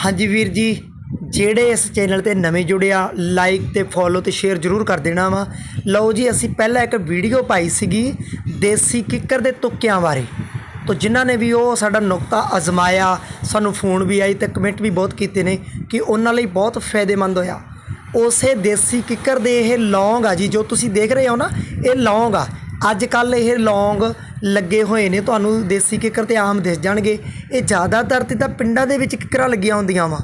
ਹਾਂਜੀ ਵੀਰ ਜੀ, ਜਿਹੜੇ ਇਸ ਚੈਨਲ ਤੇ ਨਵੇਂ ਜੁੜਿਆ ਲਾਈਕ ਤੇ ਫੋਲੋ ਤੇ ਸ਼ੇਅਰ ਜ਼ਰੂਰ ਕਰ ਦੇਣਾ ਵਾ। ਲਓ ਜੀ, ਅਸੀਂ ਪਹਿਲਾਂ ਇੱਕ ਵੀਡੀਓ ਪਾਈ ਸੀਗੀ ਦੇਸੀ ਕਿੱਕਰ ਦੇ ਤੁੱਕਿਆਂ ਬਾਰੇ। ਤੋ ਜਿਨ੍ਹਾਂ ਨੇ ਵੀ ਉਹ ਸਾਡਾ ਨੁਕਤਾ ਅਜ਼ਮਾਇਆ, ਸਾਨੂੰ ਫੋਨ ਵੀ ਆਈ ਤੇ ਕਮੈਂਟ ਵੀ ਬਹੁਤ ਕੀਤੇ ਨੇ ਕਿ ਉਹਨਾਂ ਲਈ ਬਹੁਤ ਫਾਇਦੇਮੰਦ ਹੋਇਆ। ਉਸੇ ਦੇਸੀ ਕਿੱਕਰ ਦੇ ਇਹ ਲੌਂਗ ਆ ਜੀ, ਜੋ ਤੁਸੀਂ ਦੇਖ ਰਹੇ ਹੋ ਨਾ, ਇਹ ਲੌਂਗ ਆ। ਅੱਜ ਕੱਲ ਇਹ ਲੌਂਗ ਲੱਗੇ ਹੋਏ ਨੇ, ਤੁਹਾਨੂੰ ਦੇਸੀ ਕਿੱਕਰ ਤੇ ਆਮ ਦਿਸ ਜਾਣਗੇ। ਇਹ ਜ਼ਿਆਦਾਤਰ ਤੇ ਤਾਂ ਪਿੰਡਾਂ ਦੇ ਵਿੱਚ ਕਿੱਕਰਾਂ ਲੱਗੀਆਂ ਹੁੰਦੀਆਂ ਵਾ।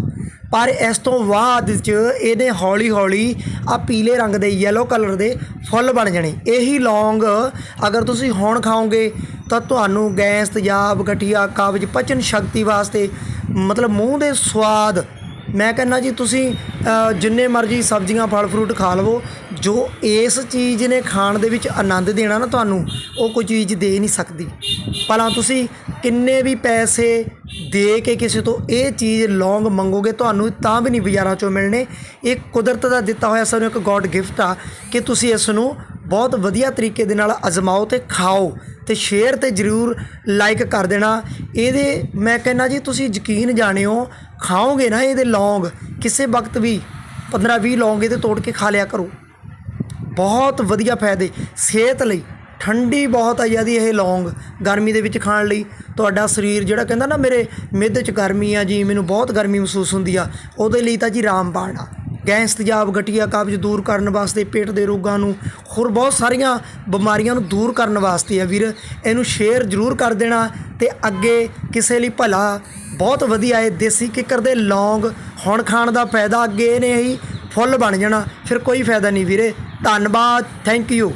ਪਰ ਇਸ ਤੋਂ ਬਾਅਦ ਚ ਇਹਦੇ ਹੌਲੀ ਹੌਲੀ ਆ ਪੀਲੇ ਰੰਗ ਦੇ ਯੈਲੋ ਕਲਰ ਦੇ ਫੁੱਲ ਬਣ ਜਾਣੇ। ਇਹੀ ਲੌਂਗ ਅਗਰ ਤੁਸੀਂ ਹੁਣ ਖਾਓਗੇ, ਤਾਂ ਤੁਹਾਨੂੰ ਗੈਸ ਤੇਜ਼ਾਬ ਗਠੀਆ ਕਾਬਜ਼, ਪਚਨ ਸ਼ਕਤੀ ਵਾਸਤੇ ਮਤਲਬ ਮੂੰਹ ਦੇ ਸਵਾਦ ਮੈਂ ਕਹਿੰਦਾ ਜੀ ਤੁਸੀਂ ਜਿੰਨੇ ਮਰਜ਼ੀ ਸਬਜ਼ੀਆਂ, ਫਲ ਫਰੂਟ ਖਾ ਲਵੋ, ਜੋ ਇਸ ਚੀਜ਼ ਨੇ ਖਾਣ ਦੇ ਵਿੱਚ ਆਨੰਦ ਦੇਣਾ ਨਾ ਤੁਹਾਨੂੰ, ਉਹ ਕੋਈ ਚੀਜ਼ ਦੇ ਨਹੀਂ ਸਕਦੀ। ਭਲਾ ਤੁਸੀਂ ਕਿੰਨੇ ਵੀ ਪੈਸੇ ਦੇ ਕੇ ਕਿਸੇ ਤੋਂ ਇਹ ਚੀਜ਼ ਲੌਂਗ ਮੰਗੋਗੇ, ਤੁਹਾਨੂੰ ਤਾਂ ਵੀ ਨਹੀਂ ਬਾਜ਼ਾਰਾਂ ਚੋਂ ਮਿਲਣੇ। ਇਹ ਕੁਦਰਤ ਦਾ ਦਿੱਤਾ ਹੋਇਆ ਸਾਨੂੰ ਇੱਕ ਗੋਡ ਗਿਫਟ ਆ ਕਿ ਤੁਸੀਂ ਇਸ ਨੂੰ ਬਹੁਤ ਵਧੀਆ ਤਰੀਕੇ ਦੇ ਨਾਲ ਅਜ਼ਮਾਓ ਤੇ ਖਾਓ। ਤੇ ਸ਼ੇਅਰ ਤੇ ਜਰੂਰ ਲਾਈਕ ਕਰ ਦੇਣਾ। ਇਹਦੇ ਮੈਂ ਕਹਿੰਦਾ ਜੀ, ਤੁਸੀਂ ਯਕੀਨ ਜਾਣਿਓ, ਖਾਓਗੇ ਨਾ ਇਹਦੇ ਲੌਂਗ, ਕਿਸੇ ਵਕਤ ਵੀ 15 20 ਲੌਂਗ ਇਹਦੇ ਤੋੜ ਕੇ ਖਾ ਲਿਆ ਕਰੋ। ਬਹੁਤ ਵਧੀਆ ਫਾਇਦੇ, ਸਿਹਤ ਲਈ ਠੰਡੀ ਬਹੁਤ ਆ ਜਾਂਦੀ ਇਹ ਲੌਂਗ, ਗਰਮੀ ਦੇ ਵਿੱਚ ਖਾਣ ਲਈ। ਤੁਹਾਡਾ ਸਰੀਰ ਜਿਹੜਾ ਕਹਿੰਦਾ ਨਾ ਮੇਰੇ ਮਿੱਧ 'ਚ ਗਰਮੀ ਆ ਜੀ, ਮੈਨੂੰ ਬਹੁਤ ਗਰਮੀ ਮਹਿਸੂਸ ਹੁੰਦੀ ਆ, ਉਹਦੇ ਲਈ ਤਾਂ ਜੀ ਰਾਮਬਾਣ ਆ। ਗੈਸ ਤੇਜ਼ਾਬ ਗਠੀਆ ਕਬਜ਼ ਦੂਰ ਕਰਨ ਵਾਸਤੇ, ਪੇਟ ਦੇ ਰੋਗਾਂ ਨੂੰ ਹੋਰ ਬਹੁਤ ਸਾਰੀਆਂ ਬਿਮਾਰੀਆਂ ਨੂੰ ਦੂਰ ਕਰਨ ਵਾਸਤੇ ਆ ਵੀਰ। ਇਹਨੂੰ ਸ਼ੇਅਰ ਜ਼ਰੂਰ ਕਰ ਦੇਣਾ ਤੇ ਅੱਗੇ ਕਿਸੇ ਲਈ ਭਲਾ ਬਹੁਤ ਵਧੀਆ ਹੈ ਦੇਸੀ ਕਿੱਕਰ ਦੇ ਲੌਂਗ ਹੁਣ ਖਾਣ ਦਾ ਫਾਇਦਾ ਅੱਗੇ ਇਹਨੇ ਹੀ ਫੁੱਲ ਬਣ ਜਾਣਾ, ਫਿਰ ਕੋਈ ਫਾਇਦਾ ਨਹੀਂ ਵੀਰੇ। ਧੰਨਵਾਦ ਥੈਂਕ ਯੂ